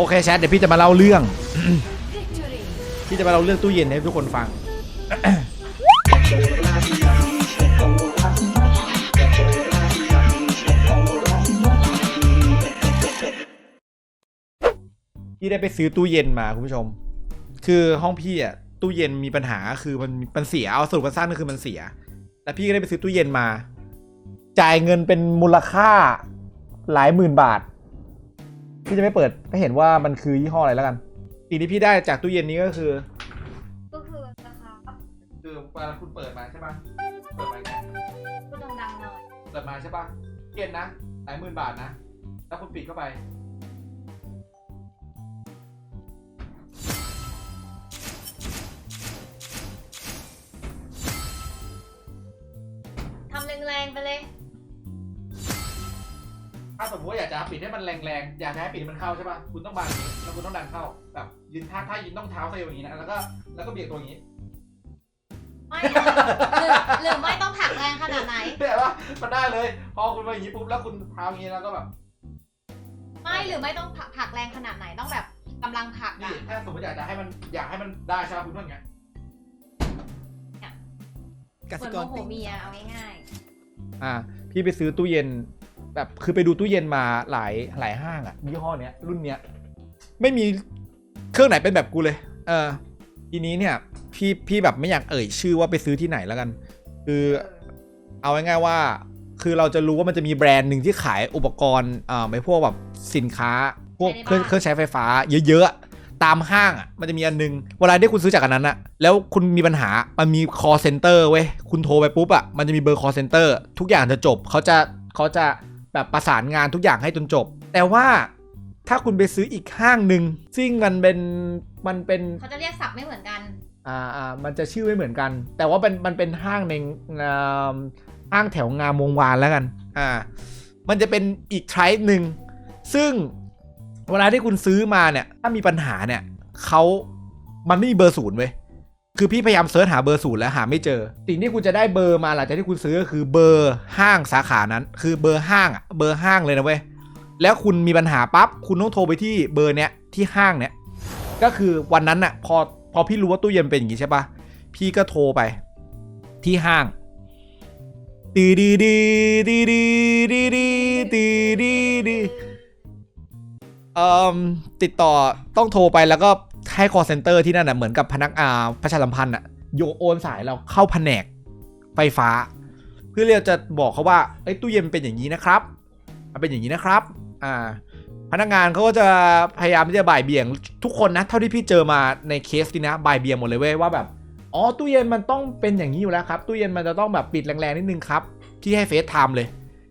โอเคแชทเดี๋ยวพี่จะมาเล่าเรื่อง พี่จะมาเล่าเรื่องตู้เย็นให้ทุกคนฟัง พี่ได้ไปซื้อตู้เย็นมาคุณผู้ชม คือห้องพี่อะตู้เย็นมีปัญหาคือมันมันเสียเอาสรุปสั้นก็คือมันเสีย แต่พี่ก็ได้ไปซื้อตู้เย็นมา จ่ายเงินเป็นมูลค่าหลายหมื่นบาท พี่จะไม่เปิดไม่เห็นว่ามันคือยี่ห้ออะไรแล้วกันสิ่งที่พี่ได้จากตู้เย็นนี้ก็คือก็คือนะครับคือเวลาคุณเปิดมาใช่ปะเปิดมาไงพูดดังๆหน่อย เปิดมาใช่ปะเย็นนะหลายหมื่นบาทนะ แล้วคุณปิดเข้าไป ปิดให้มันแรงๆ อยากจะให้ปิดให้มันเข้าใช่ปะคุณต้องบานอย่างนี้แล้วคุณต้องดันเข้า แบบยืนท่าท่ายืนต้องเท้าเซลอย่างนี้นะ แล้วก็แล้วก็เบี่ยงตัวอย่างนี้ไม่นะหรือหรือไม่ต้องผลักแรงขนาดไหน แต่ว่ามันได้เลย พอคุณมาอย่างนี้ปุ๊บแล้วคุณเท้าอย่างนี้แล้วก็แบบ ไม่หรือไม่ต้องผลักผลักแรงขนาดไหนต้องแบบกำลังผลักนี่อะถ้าสมมติอยากจะให้มันอยากให้มันได้ใช่ปะคุณต้องอย่างเงี้ยเหมือนโมโหเมียเอาง่ายอ่า พี่ไปซื้อตู้เย็น แบบคือไปดูตู้เย็นมาหลายหลายห้างอะยี่ห้อเนี้ยรุ่นเนี้ยไม่มีเครื่องไหนเป็นแบบกูเลย เออทีนี้เนี่ย พี่พี่แบบไม่อยากเอ่ยชื่อว่าไปซื้อที่ไหนแล้วกัน คือๆเอาง่ายๆว่า คือเราจะรู้ว่ามันจะมีแบรนด์หนึ่งที่ขายอุปกรณ์อ่าไม่พวกแบบสินค้าพวกเครื่องเครื่องใช้ไฟฟ้า เยอะๆตามห้างอะมันจะมีอันนึงเวลาที่คุณซื้อจากอันนั้นอะแล้วคุณมีปัญหามันมี call center เว้ยคุณโทรไปปุ๊บอะมันจะมีเบอร์ call center ทุกอย่างจะจบเขาจะเขาจะ แบบประสานงานทุกอย่างให้จนจบ แต่ว่าถ้าคุณไปซื้ออีกห้างหนึ่งซึ่งมันเป็นมันเป็นเขาจะเรียกศัพท์ไม่เหมือนกันอ่าอ่ามันจะชื่อไม่เหมือนกัน แต่ว่าเป็นมันเป็นห้างในอ่าห้างแถวงามวงวานแล้วกันอ่ามันจะเป็นอีกไทป์หนึ่งซึ่งเวลาที่คุณซื้อมาเนี่ยถ้ามีปัญหาเนี่ยเขามันไม่มีเบอร์ศูนย์เว้ย คือพี่พยายามเซิร์ชหาเบอร์ศูนย์แล้วหาไม่เจอ สิ่งที่คุณจะได้เบอร์มาหลังจากที่คุณซื้อก็คือเบอร์ห้างสาขานั้น คือเบอร์ห้างอะเบอร์ห้างเลยนะเว้ย แล้วคุณมีปัญหาปั๊บคุณต้องโทรไปที่เบอร์เนี้ยที่ห้างเนี้ย ก็คือวันนั้นน่ะพอพอพี่รู้ว่าตู้เย็นเป็นอย่างงี้ใช่ปะพี่ก็โทรไป ที่ห้างดีดีดีดีดีดีดีดีดีดีเอ่อติดต่อต้องโทรไปแล้วก็ ให้ call center ที่นั่นน่ะเหมือนกับพนักอ่าประชาสัมพันธ์อะโยโอนสายเราเข้าแผนกไฟฟ้า เพื่อเราจะบอกเขาว่าไอ้ตู้เย็นเป็นอย่างนี้นะครับมันเป็นอย่างนี้นะครับ อ่า พนักงานเขาก็จะพยายามที่จะบ่ายเบี่ยงทุกคนนะ เท่าที่พี่เจอมาในเคสนี้นะบ่ายเบี่ยงหมดเลยเว้ยว่าแบบอ๋อตู้เย็นมันต้องเป็นอย่างนี้อยู่แล้วครับตู้เย็นมันจะต้องแบบปิดแรงๆนิดนึงครับพี่ให้เฟซไทม์เลย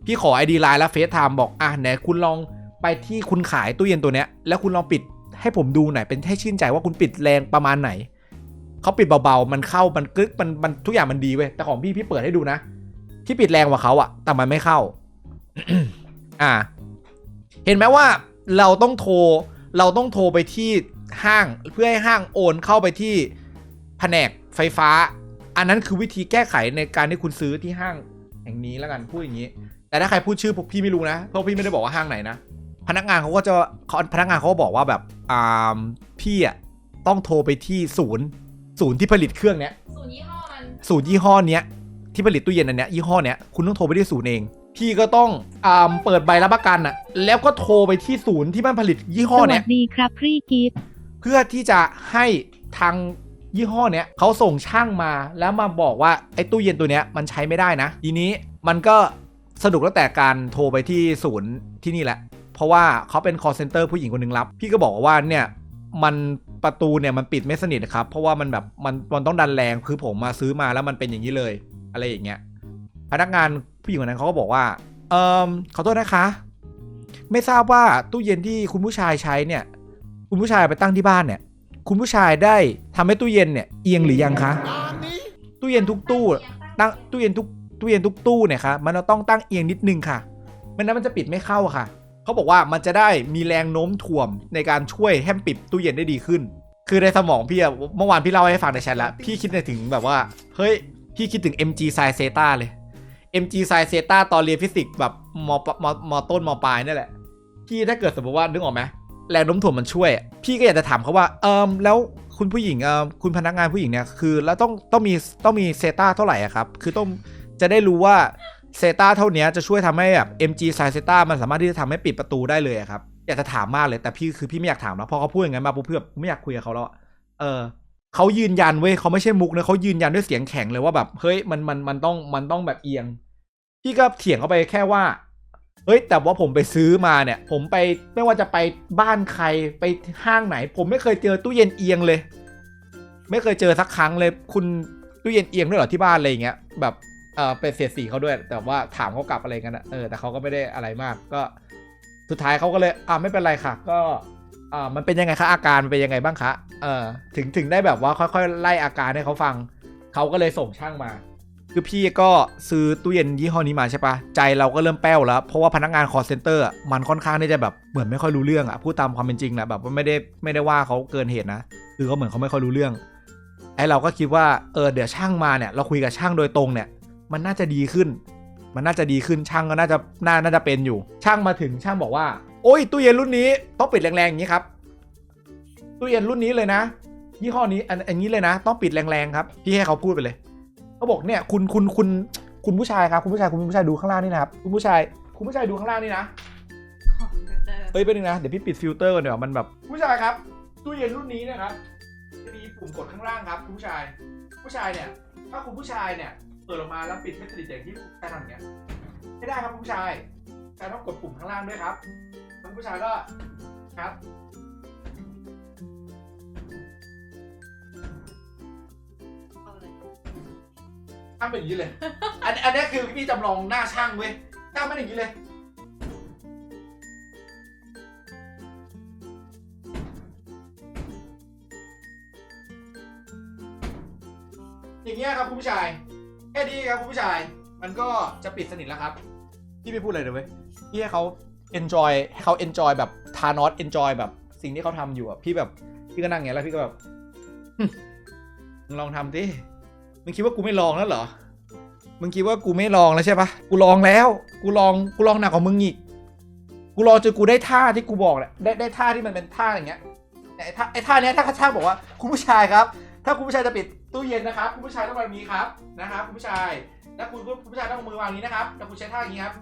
พี่ขอ ID ไลน์แล้วเฟซไทม์บอกอะไหนคุณลองไปที่คุณขายตู้เย็นตัวเนี้ยแล้วคุณลองปิด ให้ผมดูหน่อยเป็นให้ชื่นใจว่าคุณปิดแรงประมาณไหนเขาปิดเบาๆ มันเข้ามันกึกมันมันทุกอย่างมันดีเว้ยแต่ของพี่พี่เปิดให้ดูนะ ที่ปิดแรงกว่าเขาอะแต่มันไม่เข้า อ่า เห็นไหมว่าเราต้องโทรเราต้องโทรไปที่ห้างเพื่อให้ห้างโอนเข้าไปที่แผนกไฟฟ้า อันนั้นคือวิธีแก้ไขในการที่คุณซื้อที่ห้างแห่งนี้แล้วกันพูดอย่างนี้ แต่ถ้าใครพูดชื่อพวกพี่ไม่รู้นะเพราะพี่ไม่ได้บอกว่าห้างไหนนะ พนักงานเขาก็จะเขาพนักงานเขาก็บอกว่าแบบอ่าพี่อะต้องโทรไปที่ศูนย์ ศูนย์ที่ผลิตเครื่องเนี้ยศูนย์ยี่ห้อมันศูนย์ยี่ห้อเนี้ยที่ผลิตตู้เย็นอันเนี้ยยี่ห้อเนี้ยคุณต้องโทรไปที่ศูนย์เอง พี่ก็ต้องอ่าเปิดใบรับประกันอะ แล้วก็โทรไปที่ศูนย์ที่มันผลิตยี่ห้อสเนี้วัยสดีครับพี่กิฟต์เพื่อที่จะให้ทางยี่ห้อเนี้ยเขาส่งช่างมาแล้วมาบอกว่าไอ้ตู้เย็นตัวเนี้ยมันใช้ไม่ได้นะ ทีนี้มันก็สนุกตั้งแต่การโทรไปที่ศูนย์ที่นี่แหละ เพราะว่าเขาเป็น call center ผู้หญิงคนหนึ่งรับ พี่ก็บอกว่าเนี่ยมันประตูเนี่ยมันปิดไม่สนิทนะครับ เพราะว่ามันแบบมันมันต้องดันแรงคือผมมาซื้อมาแล้วมันเป็นอย่างนี้เลย อะไรอย่างเงี้ยพนักงานผู้หญิงคนนั้นเขาก็บอกว่าเออขอโทษนะคะ ไม่ทราบว่าตู้เย็นที่คุณผู้ชายใช้เนี่ย คุณผู้ชายไปตั้งที่บ้านเนี่ย คุณผู้ชายได้ทำให้ตู้เย็นเนี่ยเอียงหรือยังคะตู้เย็นทุกตู้ตั้งตู้เย็นทุกตู้เย็นทุกตู้เนี่ยครับมันต้องตั้งเอียงนิดนึงค่ะไม่นั้นมันจะปิดไม่เข้าค่ะ เขาบอกว่ามันจะได้มีแรงโน้มถ่วงในการช่วยให้มันปิดตู้เย็นได้ดีขึ้น คือในสมองพี่อะเมื่อวานพี่เล่าให้ฟังในแชทแล้ว พี่คิดในถึงแบบว่า เฮ้ย พี่คิดถึง mg sin theta เลย mg sin theta ตอนเรียนฟิสิกส์แบบมมมต้นมปลายนี่แหละพี่ถ้าเกิดสมมติว่านึกออกไหมแรงโน้มถ่วงมันช่วย พี่ก็อยากจะถามเขาว่าเอิมแล้วคุณผู้หญิงเอิมคุณพนักงานผู้หญิงเนี่ยคือ แล้วต้องต้องมีต้องมีเซตาเท่าไหร่ครับ คือต้องจะได้รู้ว่า เซตาเท่านี้จะช่วยทำให้แบบ MG ไซเซตามันสามารถที่จะทำให้ปิดประตูได้เลยครับอยากจะถามมากเลยแต่พี่คือพี่ไม่อยากถามแล้วพอเขาพูดอย่างนั้นมาปุ๊บเพื่อไม่อยากคุยกับเขาแล้วเออเขายืนยันเว้ยเขาไม่ใช่มุกนะเขายืนยันด้วยเสียงแข็งเลยว่าแบบเฮ้ยมันมันมันต้องมันต้องแบบเอียง พี่ก็เถียงเขาไปแค่ว่าเฮ้ยแต่ว่าผมไปซื้อมาเนี่ย ผมไปไม่ว่าจะไปบ้านใครไปห้างไหน ผมไม่เคยเจอตู้เย็นเอียงเลย ไม่เคยเจอสักครั้งเลย คุณตู้เย็นเอียงด้วยเหรอที่บ้านอะไรอย่างเงี้ยแบบ เออเป็นเสียดสีเขาด้วย แต่ว่าถามเขากลับอะไรกันนะเออแต่เขาก็ไม่ได้อะไรมากก็สุดท้ายเขาก็เลยอ่าไม่เป็นไรค่ะ ก็อ่ามันเป็นยังไงคะอาการมันเป็นยังไงบ้างคะเออถึงถึงได้แบบว่าค่อยๆ ไล่อาการให้เขาฟังเขาก็เลยส่งช่างมา คือพี่ก็ซื้อตู้เย็นยี่ห้อนี้มาใช่ปะใจเราก็เริ่มแป้วแล้ว เพราะว่าพนักงานคอร์เซนเตอร์มันค่อนข้างที่จะแบบเหมือนไม่ค่อยรู้เรื่องอะพูดตามความเป็นจริงแหละแบบว่าไม่ได้ไม่ได้ว่าเขาเกินเหตุนะคือเขาเหมือนเขาไม่ค่อยรู้เรื่องไอเราก็คิดว่าเออเดี๋ยวช่างมาเนี่ยเราคุยกับช่างโดยตรงเนี่ย มันน่าจะดีขึ้น มันน่าจะดีขึ้นช่างก็น่าจะน่าน่าจะเป็นอยู่ ช่างมาถึงช่างบอกว่า โอ้ยตู้เย็นรุ่นนี้ต้องปิดแรงๆอย่างนี้ครับตู้เย็นรุ่นนี้เลยนะยี่ห้อนี้อันอันนี้เลยนะ ต้องปิดแรงๆครับพี่ให้เขาพูดไปเลยเขาบอกเนี่ยคุณคุณคุณคุณผู้ชายครับคุณผู้ชายคุณผู้ชายดูข้างล่างนี่นะครับคุณผู้ชายคุณผู้ชายดูข้างล่างนี่นะเฮ้ยเป็นนึงนะเดี๋ยวพี่ปิดฟิลเตอร์ก่อนเดี๋ยวมันแบบผู้ชายครับตู้เย็นรุ่นนี้นะครับจะมีปุ่มกดข้างล่างครับ คุณผู้ชาย ผู้ชายเนี่ย ถ้าคุณผู้ชายเนี่ย เปิดออกมาแล้วปิดไม่สนิทอย่างที่การทำอย่างเงี้ยไม่ได้ครับคุณผู้ชายการต้องกดปุ่มข้างล่างด้วยครับแล้วคุณผู้ชายก็ครับช่างเป็นอย่างนี้เลย อันอันนี้คือพี่จำลองหน้าช่างเว้ยช่างเป็นอย่างนี้เลยอย่างเงี้ยครับคุณผู้ชาย ค่นี้ครับคุณผู้ชาย มันก็จะปิดสนิทแล้วครับ พี่ไม่พูดอะไรเลยเว้ยพี่ให้เขา enjoy ให้เขา enjoy แบบทานอส enjoy แบบสิ่งที่เขาทำอยู่อะพี่แบบพี่ก็นั่งอย่างเงี้ยแล้วพี่ก็แบบ มึงลองทำดิมึงคิดว่ากูไม่ลองแล้วเหรอ มึงคิดว่ากูไม่ลองแล้วใช่ปะกูลองแล้ว กูลอง กูลองหนักกว่ามึงอีก กูลองจนกูได้ท่าที่กูบอกแหละ ได้ได้ท่าที่มันเป็นท่าอย่างเงี้ย ไอ้ท่าไอ้ท่าเนี้ยถ้าช่างบอกว่าคุณผู้ชายครับ ถ้าคุณผู้ชายจะปิด ตู้เย็นนะครับคุณผู้ชายต้องแบบนี้ครับนะครับคุณผู้ชายแล้วคุณคุณผู้ชายต้องเอามือวางนี้นะครับแล้วคุณใช้ท่าอย่างนี้ครับ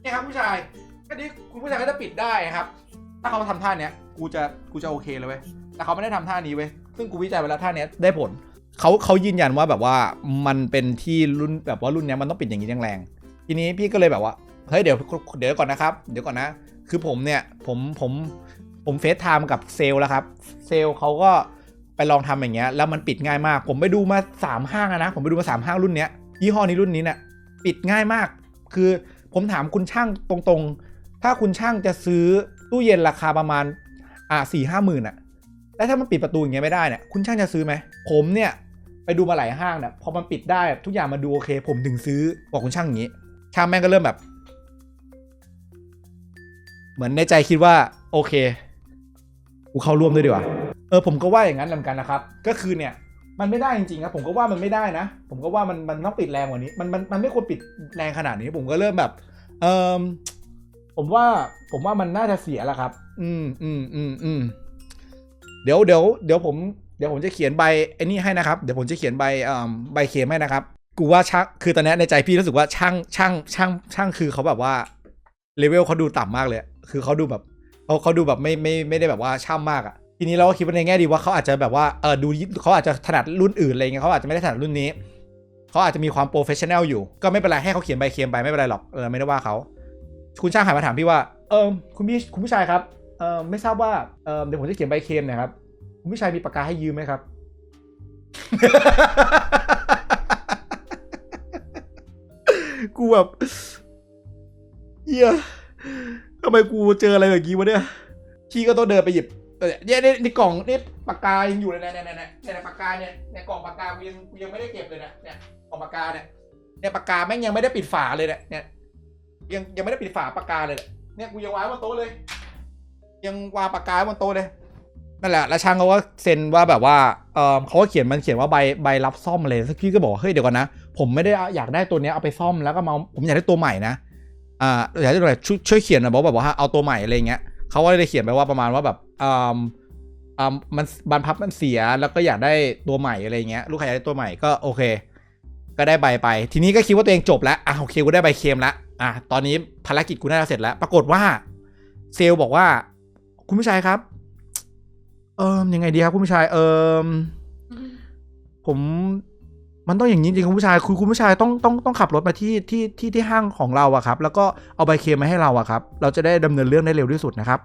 เนี่ยครับคุณผู้ชายก็นี้คุณผู้ชายก็จะปิดได้ครับ ถ้าเขาทำท่าเนี้ยกูจะกูจะโอเคเลยเว้ยแต่เขาไม่ได้ทำท่านี้เว้ยซึ่งกูวิจัยไปแล้วท่าเนี้ยได้ผลเขาเขายืนยันว่าแบบว่ามันเป็นที่รุ่นแบบว่ารุ่นเนี้ยมันต้องปิดอย่างนี้แรงๆทีนี้พี่ก็เลยแบบว่าเฮ้ยเดี๋ยวเดี๋ยวก่อนนะครับ เดี๋ยวก่อนนะ คือผมเนี่ยผมผมผมเฟซไทม์กับเซลล์แล้วครับ เซลล์เขาก็ ไปลองทำอย่างเงี้ยแล้วมันปิดง่ายมาก ผมไปดูมาสามห้างอะนะ ผมไปดูมาสามห้างรุ่นเนี้ยยี่ห้อนี้รุ่นนี้เนี่ยปิดง่ายมาก คือผมถามคุณช่างตรงๆ ถ้าคุณช่างจะซื้อตู้เย็นราคาประมาณอะสี่ห้าหมื่นอะแล้วถ้ามันปิดประตูอย่างเงี้ยไม่ได้เนี่ยคุณช่างจะซื้อไหมผมเนี่ยไปดูมาหลายห้างเนี่ยพอมันปิดได้ทุกอย่างมาดูโอเค ผมถึงซื้อบอกคุณช่างอย่างนี้ช่างแม่งก็เริ่มแบบ เหมือนในใจคิดว่า โอเคกูเข้าร่วมด้วยดีกว่า เออผมก็ว่าอย่างนั้นเหมือนกันนะครับ ก็คือเนี่ยมันไม่ได้จริงๆครับผมก็ว่ามันไม่ได้นะ ผมก็ว่ามันมันต้องปิดแรงกว่านี้มันมันมันไม่ควรปิดแรงขนาดนี้ ผมก็เริ่มแบบ เออผมว่าผมว่ามันน่าจะเสียแล้วครับ อืมอืมอืมอืมเดี๋ยวเดี๋ยวเดี๋ยวผมเดี๋ยวผมจะเขียนใบไอ้นี่ให้นะครับ เดี๋ยวผมจะเขียนใบเอ่อใบเคมให้นะครับ กูว่าช่างคือตอนนี้ในใจพี่รู้สึกว่าช่างช่างช่างช่างคือเขาแบบว่าเลเวลเขาดูต่ำมากเลย คือเขาดูแบบเขาเขาดูแบบไม่ไม่ไม่ได้แบบว่าช่ำมากอะ ทีนี้เราก็คิดว่าในแง่ดีว่าเขาอาจจะแบบว่าเออดูเขาอาจจะถนัดรุ่นอื่นอะไรเงี้ยเขาอาจจะไม่ได้ถนัดรุ่นนี้เขาอาจจะมีความโปรเฟชชั่นแนลอยู่ ก็ไม่เป็นไรให้เขาเขียนใบเคลมไปไม่เป็นไรหรอกเออไม่ได้ว่าเขาคุณช่างหันมาถามพี่ว่าเออคุณพี่คุณผู้ชายครับเออไม่ทราบว่าเออเดี๋ยวผมจะเขียนใบเคลมนะครับคุณผู้ชายมีปากกาให้ยืมไหมครับกูแบบเฮียทำไมกูเจออะไรแบบนี้วะเนี่ยพี่ก็ต้องเดินไปหยิบ เออเนี่ยเนี่ยในกล่องนี่ปากกายังอยู่เลยนะเนี่ยเนี่ยเนี่ยเนี่ยปากกาเนี่ยในกล่องปากกากูยังกูยังไม่ได้เก็บเลยนะเนี่ยกล่องปากกาเนี่ยเนี่ยปากกาแม่งยังไม่ได้ปิดฝาเลยเนี่ยเนี่ยยังยังไม่ได้ปิดฝาปากกาเลยเนี่ยกูยังวางบนโต๊ะเลย ยังวางปากกาบนโต๊ะเลยนั่นแหละแล้วช่างเขาก็เซ็นว่าแบบว่าเออเขาก็เขียนมันเขียนว่าใบใบรับซ่อมอะไรสักพี่ก็บอกเฮ้ยเดี๋ยวก่อนนะผมไม่ได้อยากได้ตัวเนี้ยเอาไปซ่อมแล้วก็มาผมอยากได้ตัวใหม่นะอ่าอยากได้ตัวไหนช่วยช่วยเขียนนะบอกแบบว่าเอาตัวใหม่อะไรเงี้ยเขาก็เลยเขียนไปว่าประมาณว่าแบบ อ่าอ่ามันบานพับมันเสียแล้วก็อยากได้ตัวใหม่อะไรเงี้ยลูกค้าอยากได้ตัวใหม่ก็โอเค ก็ได้ใบไป ทีนี้ก็คิดว่าตัวเองจบแล้วอะโอเคกูได้ใบเคมแล้วอะตอนนี้ภารกิจกูน่าจะเสร็จแล้ว ปรากฏว่า เซลล์บอกว่า คุณผู้ชายครับ เอิมยังไงดีครับคุณผู้ชายเอิมผมมันต้องอย่างนี้จริงคุณผู้ชายคือคุณผู้ชายต้องต้องต้องขับรถมาที่ที่ที่ที่ห้างของเราอะครับ แล้วก็เอาใบเคมมาให้เราอะครับ เราจะได้ดำเนินเรื่องได้เร็วที่สุดนะครับ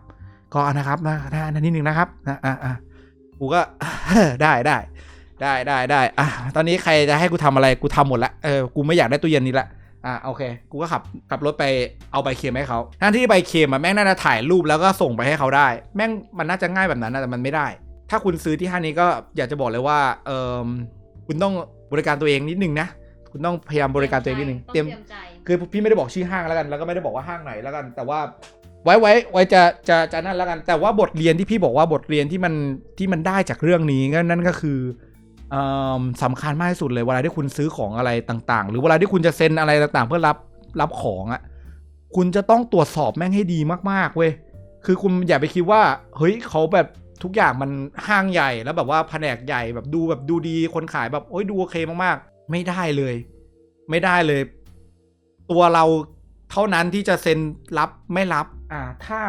ก็นะครับนะนะนะนิดนึงนะครับนะอะอะกูก็ได้ได้ได้ได้ได้อะตอนนี้ใครจะให้กูทำอะไรกูทำหมดละเออกูไม่อยากได้ตู้เย็นนี้ละอะโอเค กูก็ขับขับรถไปเอาใบเคลมให้เขาทั้งที่ใบเคลมอะแม่งน่าจะถ่ายรูปแล้วก็ส่งไปให้เขาได้ แม่งมันน่าจะง่ายแบบนั้นนะแต่มันไม่ได้ ถ้าคุณซื้อที่ห้างนี้ก็อยากจะบอกเลยว่าเออคุณต้องบริการตัวเองนิดนึงนะคุณต้องพยายามบริการตัวเองนิดนึงต้องเตรียมเตรียมใจคือพี่ไม่ได้บอกชื่อห้างแล้วกัน แล้วก็ไม่ได้บอกว่าห้างไหนแล้วกัน แต่ว่า ไว้ไว้ไว้จะจะจะนั่นแล้วกัน แต่ว่าบทเรียนที่พี่บอกว่าบทเรียนที่มันที่มันได้จากเรื่องนี้ก็นั่นก็คืออ่อสำคัญมากที่สุดเลยเวลาที่คุณซื้อของอะไรต่าง ๆ หรือเวลาที่คุณจะเซ็นอะไรต่างๆ เพื่อรับรับของอะ่ะคุณจะต้องตรวจสอบแม่งให้ดีมากๆเว้ยคือคุณอย่าไปคิดว่า เฮ้ยเขาแบบทุกอย่างมันห้างใหญ่แล้วแบบว่าแผนกใหญ่แบบดูแบบดูดีคนขายแบบโอ้ยดูโอเคมากๆ ไม่ได้เลย ไม่ได้เลย ตัวเราเท่านั้นที่จะเซ็นรับไม่รับ อ่าถ้า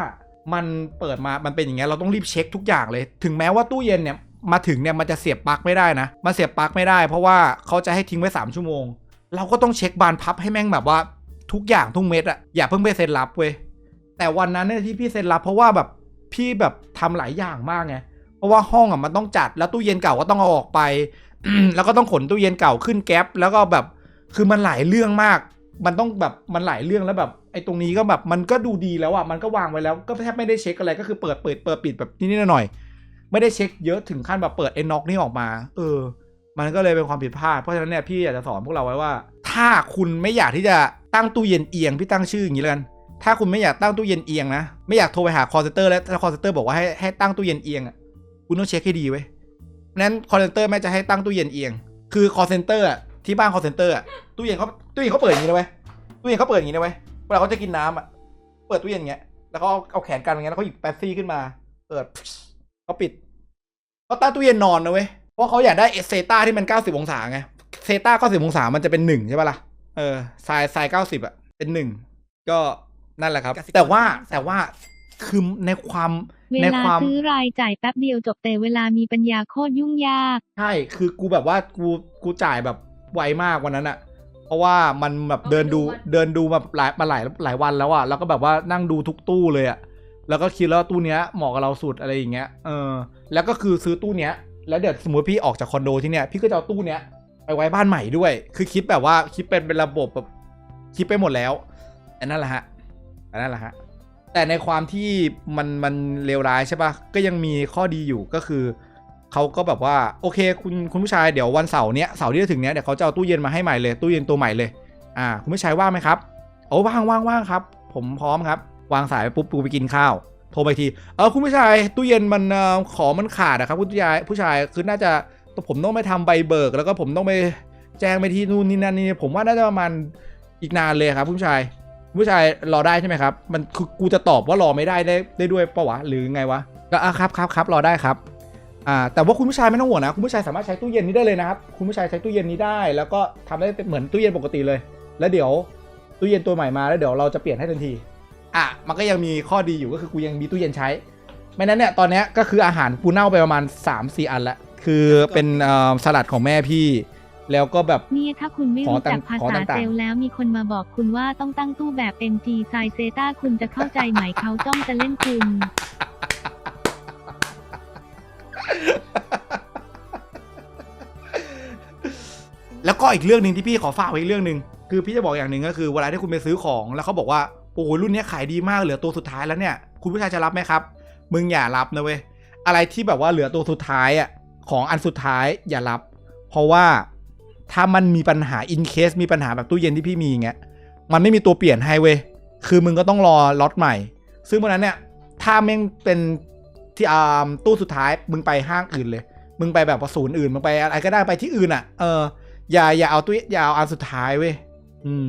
มันเปิดมามันเป็นอย่างเงี้ยเราต้องรีบเช็คทุกอย่างเลย ถึงแม้ว่าตู้เย็นเนี่ยมาถึงเนี่ยมันจะเสียบปลั๊กไม่ได้นะมันเสียบปลั๊กไม่ได้ เพราะว่าเขาจะให้ทิ้งไว้ 3 ชั่วโมง เราก็ต้องเช็คบานพับให้แม่งแบบว่าทุกอย่างทุกเม็ดอะอย่าเพิ่งไปเซ็นรับเว้ยแต่วันนั้นเนี่ยที่พี่เซ็นรับเพราะว่าแบบพี่แบบทำหลายอย่างมากไงเพราะว่าห้องอะมันต้องจัดแล้วตู้เย็นเก่าก็ต้องเอาออกไปแล้วก็ต้องขนตู้เย็นเก่าขึ้นแก๊ปแล้วก็แบบคือมันหลายเรื่องมาก มันต้องแบบมันหลายเรื่องแล้วแบบไอ้ตรงนี้ก็แบบมันก็ดูดีแล้วอะมันก็วางไว้แล้วก็แทบไม่ได้เช็คอะไรก็คือเปิดเปิดเปิดปิดแบบนิดๆหน่อยๆไม่ได้เช็คเยอะถึงขั้นแบบเปิดไอ้น็อกนี่ออกมา เออ มันก็เลยเป็นความผิดพลาดเพราะฉะนั้นเนี่ยพี่อยากจะสอนพวกเราไว้ว่า ถ้าคุณไม่อยากที่จะตั้งตู้เย็นเอียงพี่ตั้งชื่ออย่างนี้แล้วกันถ้าคุณไม่อยากตั้งตู้เย็นเอียงนะไม่อยากโทรไปหาคอร์เซนเตอร์แล้วถ้าคอร์เซนเตอร์บอกว่าให้ให้ตั้งตู้เย็นเอียงอะคุณต้องเช็คให้ดีไว้นั้นคอร์เซนเตอร์แม่จะให้ตั้งตู้เย็นเอียง คือคอร์เซนเตอร์ ที่บ้านคอร์เซนเตอร์ตู้เย็นเขาตู้เย็นเขาเปิดอย่างนี้นะเว้ยตู้เย็นเขาเปิดอย่างนี้นะเว้ยเวลาเขาจะกินน้ำอะเปิดตู้เย็นอย่างเงี้ยแล้วเขาเอาเอาแขนกันอย่างเงี้ยแล้วเขาหยิบแป๊บซี่ขึ้นมา เปิดเขาปิดเขาตั้งตู้เย็นนอนนะเว้ยเพราะเขาอยากได้เซต้าที่มัน90องศาไงเซต้า90องศามันจะเป็นหนึ่งใช่ปะล่ะเออไซน์ไซน์90อะเป็นหนึ่งก็นั่นแหละครับ แต่ว่าแต่ว่าคือในความเวในลาความซื้อรายจ่ายแป๊บเดียวจบแต่เวลามีปัญญาโคตรยุ่งยาก ใช่ คือกูแบบว่ากูกูจ่ายแบบ ไวมากวันนั้นอะเพราะว่ามันแบบเดินดูต้องไปดูวันเดินดูแบบหลายมาหลายหลายวันแล้วอะแล้วก็แบบว่านั่งดูทุกตู้เลยอะแล้วก็คิดแล้วว่าตู้เนี้ยเหมาะกับเราสุดอะไรอย่างเงี้ยเออแล้วก็คือซื้อตู้เนี้ยแล้วเดี๋ยวสมมติพี่ออกจากคอนโดที่เนี้ยพี่ก็จะเอาตู้เนี้ยไปไว้บ้านใหม่ด้วย คือคิดแบบว่าคิดเป็นเป็นระบบแบบคิดไปหมดแล้วอันนั้นแหละฮะอันนั้นแหละฮะแต่ในความที่มันมันเลวร้ายใช่ปะก็ยังมีข้อดีอยู่ก็คือ เขาก็แบบว่าโอเคคุณคุณผู้ชายเดี๋ยววันเสาร์เนี้ยเสาร์ที่จะถึงเนี้ยเดี๋ยวเขาจะเอาตู้เย็นมาให้ใหม่เลยตู้เย็นตัวใหม่เลยอ่าคุณผู้ชายว่างไหมครับโอ้ว่างว่างว่างครับ ผมพร้อมครับ วางสายไปปุ๊บกูไปกินข้าว โทรไปทีเออคุณผู้ชายตู้เย็นมันของมันขาดอะครับคุณผู้ชายผู้ชายคือน่าจะผมต้องไปทำใบเบิก แล้วก็ผมต้องไปแจ้งไปที่นู่นนี่นั่นนี่ผมว่าน่าจะประมาณอีกนานเลยครับคุณผู้ชายคุณผู้ชายรอได้ใช่ไหมครับ มันคือกูจะตอบว่ารอไม่ได้ได้ได้ด้วยปะวะหรือไงวะก็อะครับครับครับรอได้ครับ อ่าแต่ว่าคุณผู้ชายไม่ต้องห่วงนะคุณผู้ชายสามารถใช้ตู้เย็นนี้ได้เลยนะครับคุณผู้ชายใช้ตู้เย็นนี้ได้ แล้วก็ทำได้เป็นเหมือนตู้เย็นปกติเลย แล้วเดี๋ยวตู้เย็นตัวใหม่มาแล้วเดี๋ยวเราจะเปลี่ยนให้ทันทีอะมันก็ยังมีข้อดีอยู่ก็คือกูยังมีตู้เย็นใช้ไม่นั้นเนี่ยตอนเนี้ยก็คืออาหารกูเน่าไปประมาณ3-4อันละคือเป็นเอ่อสลัดของแม่พี่ แล้วก็แบบเนี่ยถ้าคุณไม่ขอรู้จักต่างภาขอษาต่างๆเซลล์แล้วมีคนมาบอกคุณว่าต้องตั้งตู้แบบ MG ไซเซต้าคุณจะเข้าใจไหมเขาจ้องจะเล่นคุณ แล้วก็อีกเรื่องหนึ่งที่พี่ขอฝากไว้อีกเรื่องหนึ่งคือพี่จะบอกอย่างหนึ่งก็คือเวลาที่คุณไปซื้อของแล้วเขาบอกว่าโอ้โหรุ่นนี้ขายดีมากเหลือตัวสุดท้ายแล้วเนี่ย คุณผู้ชายจะรับไหมครับ มึงอย่ารับนะเว้ยอะไรที่แบบว่าเหลือตัวสุดท้ายอะของอันสุดท้ายอย่ารับ เพราะว่าถ้ามันมีปัญหาอินเคสมีปัญหาแบบตู้เย็นที่พี่มีอย่างเงี้ยมันไม่มีตัวเปลี่ยนให้เว้ยคือมึงก็ต้องรอล็อตใหม่ ซึ่งวันนั้นเนี่ยถ้าแม่งเป็นที่อ่าตู้สุดท้ายมึงไปห้างอื่นเลย มึงไปแบบศูนย์อื่นมึงไปอะไรก็ได้ไปที่อื่นอะเออ อย่าอย่าเอาตู้อย่าเอาอันสุดท้ายเว้ยอืม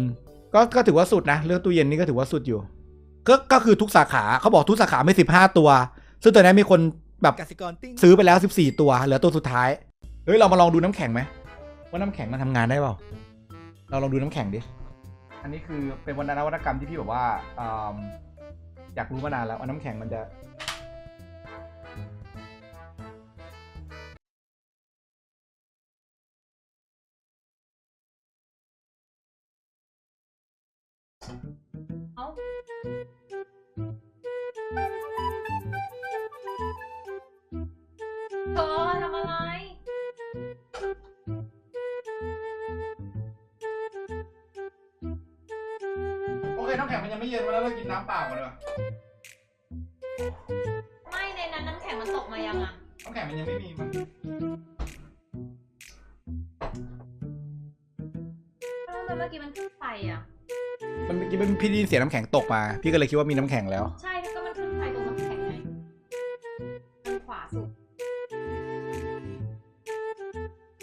ก็ก็ถือว่าสุดนะเรื่องตู้เย็นนี่ก็ถือว่าสุดอยู่เคก็ก็คือทุกสาขาเขาบอกทุกสาขาไม่สิบห้าตัว ซึ่งตอนนี้มีคนแบบกสิกรติ้งซื้อไปแล้วสิบสี่ตัวเหลือตัวสุดท้ายเฮ้ยเรามาลองดูน้ำแข็งไหมว่าน้ำแข็งมันทำงานได้เปล่าเราลองดูน้ำแข็งดิอันนี้คือเป็นวันนวัตกรรมที่พี่แบบว่าอืมอยากรู้มานานแล้วว่าน้ำแข็งมันจะ เอ้าเธอทำอะไร โอเคน้ำแข็งมันยังไม่เย็นมาแล้วเรากินน้ำเปล่ากันดีกว่าไม่ในนั้นน้ำแข็งมันตกมายังอะน้ำแข็งมันยังไม่มีมัน กี้เป็นพี่ได้ยินเสียงน้ำแข็งตกมา พี่ก็เลยคิดว่ามีน้ำแข็งแล้ว ใช่แล้วก็มันขึ้นไฟตรงน้ำแข็งไงทางขวาสุด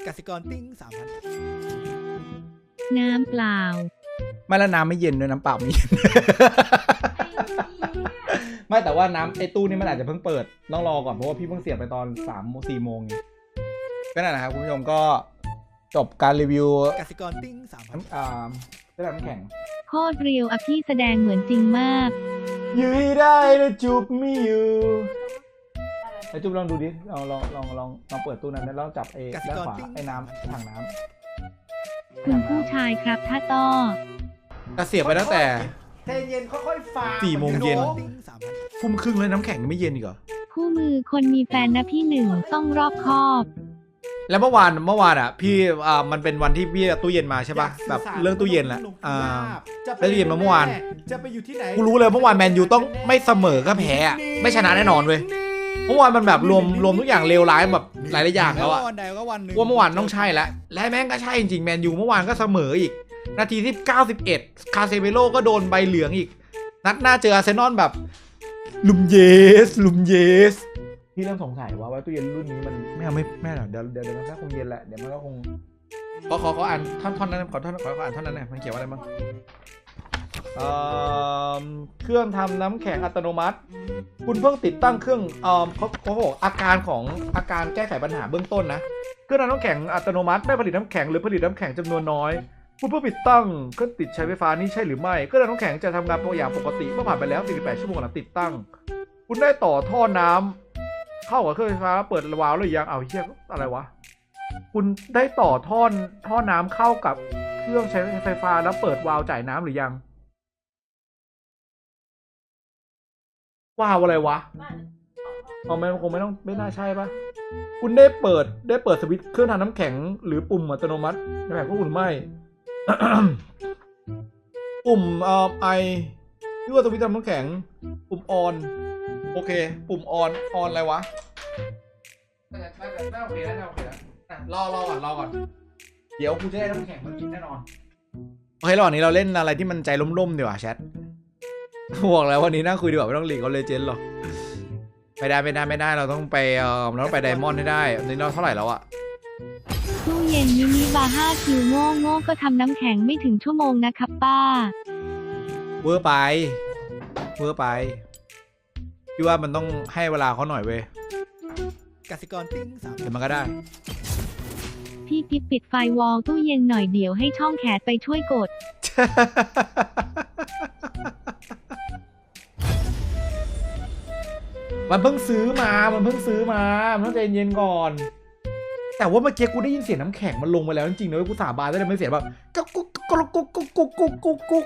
กสิกรติ้งสามพันน้ำเปล่า ไม่แล้วน้ำไม่เย็นด้วยน้ำเปล่าไม่เย็นไอ้เหี้ยไม่แต่ว่าน้ำไอ้ตู้นี้มันอาจจะเพิ่งเปิดต้องรอก่อนเพราะว่าพี่เพิ่งเสียบไปตอนสามสี่โมงเองก็นั่นแหละครับคุณผู้ชมก็จบการรีวิวกสิกรติ้งสามพันน้ำอ่าได้น้ำแข็ง โคตรเรียวอะพี่แสดงเหมือนจริงมาก อยู่ให้ได้นะจูบไม่อยู่ไอ้จูบลองดูดิลองลองลองลองลองเปิดตู้นั้นแล้วจับไอ้ด้านขวาไอ้น้ำถังน้ำคุณผู้ชายครับถ้าต้อก็เสียบไปตั้งแต่ใจเย็นค่อยๆฟังสี่โมงเย็นติ้งสามพันทุ่มครึ่งเลยน้ำแข็งยังไม่เย็นอีกเหรอคู่มือคนมีแฟนนะพี่หนึ่งต้องรอบคอบ แล้วเมื่อวานเมื่อวานอะพี่อ่ามันเป็นวันที่พี่เอาตู้เย็นมาใช่ป่ะยากสื่แบบสาเรื่องตู้เย็นแหละหนุ่มอ่าจะไปแล้วตู้เย็นมาเมื่อวาน จะไปอยู่ที่ไหนกูรู้เลยเมื่อวานแมนยูต้องไม่เสมอก็แพ้อะไม่ชนะแน่นอนเว้ยเมื่อวานมันแบบรวมรวมทุกอย่างเลวร้ายแบบหลายๆอย่างแล้วอะวันใดก็วันหนึ่งว่าเมื่อวานต้องใช่แล้วและแม่งก็ใช่จริงๆแมนยูเมื่อวานก็เสมออีก นาทีที่ 91 คาเซเมโลก็โดนใบเหลืองอีก นัดหน้าเจออาร์เซนอลแบบลุมเยสลุมเยส พี่เริ่มสงสัยว่าว่าตู้เย็นรุ่นนี้มันไม่เอาไม่ไม่หรอกเดี๋ยวเดี๋ยวเดี๋ยวมันก็คงเย็นแหละเดี๋ยวมันก็คงขอขอขออ่านท่อนท่อนนั้นขอท่อนขอขออ่านท่อนนั้นหน่อยมันเขียนว่าอะไรบ้างเอ่อเครื่องทำน้ำแข็งอัตโนมัติ คุณเพิ่งติดตั้งเครื่องเอ่อเขาเขาบอกอาการของอาการแก้ไขปัญหาเบื้องต้นนะเครื่องทำน้ำแข็งอัตโนมัติไม่ผลิตน้ำแข็งหรือผลิตน้ำแข็งจำนวนน้อยคุณเพิ่งติดตั้งเครื่องติดใช้ไฟฟ้านี่ใช่หรือไม่เครื่องทำน้ำแข็งจะทำงานตัวอย่างปกติเมื่อผ่านไปแล้ว 48 ชั่วโมงหลังติดตั้ง คุณได้ต่อท่อน้ำ เข้ากับเครื่องไฟฟ้าเปิดวาล์วหรือยังเอาเฮียอะไรวะ คุณได้ต่อท่อท่อน้ำเข้ากับเครื่องใช้ไฟฟ้าแล้วเปิดวาล์วจ่ายน้ำหรือยังวาล์วอะไรวะเอาไม่คงไม่ต้องไม่น่าใช่ปะคุณได้เปิดได้เปิดสวิตช์เครื่องทำน้ำแข็งหรือปุ่มอัตโนมัติน้ำแข็งก็อุ่นไม่ ปุ่มเอ่อไอ ที่ว่าสวิตช์ทำน้ำแข็ง ปุ่มออน โอเค ปุ่มออน ออนอะไรวะน่าจะน่าโอเคแล้วน่าโอเคแล้วอะรอรอก่อนรอก่อน เดี๋ยวกูจะได้น้ำแข็งมากินแน่นอน โอเคระหว่างนี้เราเล่นอะไรที่มันใจล่มๆดีกว่าแชทบอกแล้ววันนี้นั่งคุยดีกว่าไม่ต้องหลีกเขาเลเจนหรอกไม่ได้ไม่ได้ไม่ได้เราต้องไปเออเราต้องไปไดมอนด์ให้ได้นนี้เราเท่าไหร่แล้วอะตู้เย็นมินิบาร์5คิวโง่โง่ก็ทำน้ำแข็งไม่ถึงชั่วโมงนะครับป้า เวอร์ไป เวอร์ไปพี่ว่ามันต้องให้เวลาเขาหน่อยเว้ยกสิกรติ้งสามเดี๋ยวมันก็ได้ พี่กิ๊บปิดไฟวอลตู้เย็นหน่อยเดี๋ยวให้ช่องแขนไปช่วยกด มันเพิ่งซื้อมา มันเพิ่งซื้อมา มันต้องใจเย็นก่อน แต่ว่าเมื่อกี้กูได้ยินเสียงน้ำแข็งมันลงมาแล้วจริงๆนะเว้ยกูสาบานได้เลยไม่เสียงแบบกุ๊กกุ๊กกุ๊กกุ๊กกุ๊กกุ๊กกุ๊ก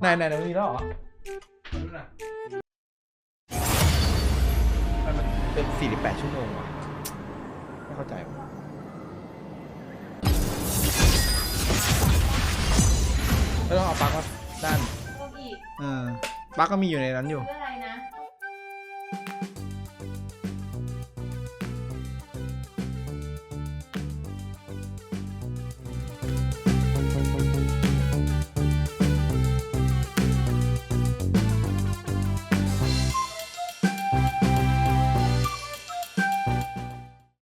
ไหนไหนไหนมันมีแล้วเหรอดูหน่อยมันเป็น 48 ชั่วโมงว่ะ ไม่เข้าใจว่ะก็ต้องเอาปลั๊กมาด้านเพิ่มอีก เออปลั๊กก็มีอยู่ในนั้นอยู่ เรื่อง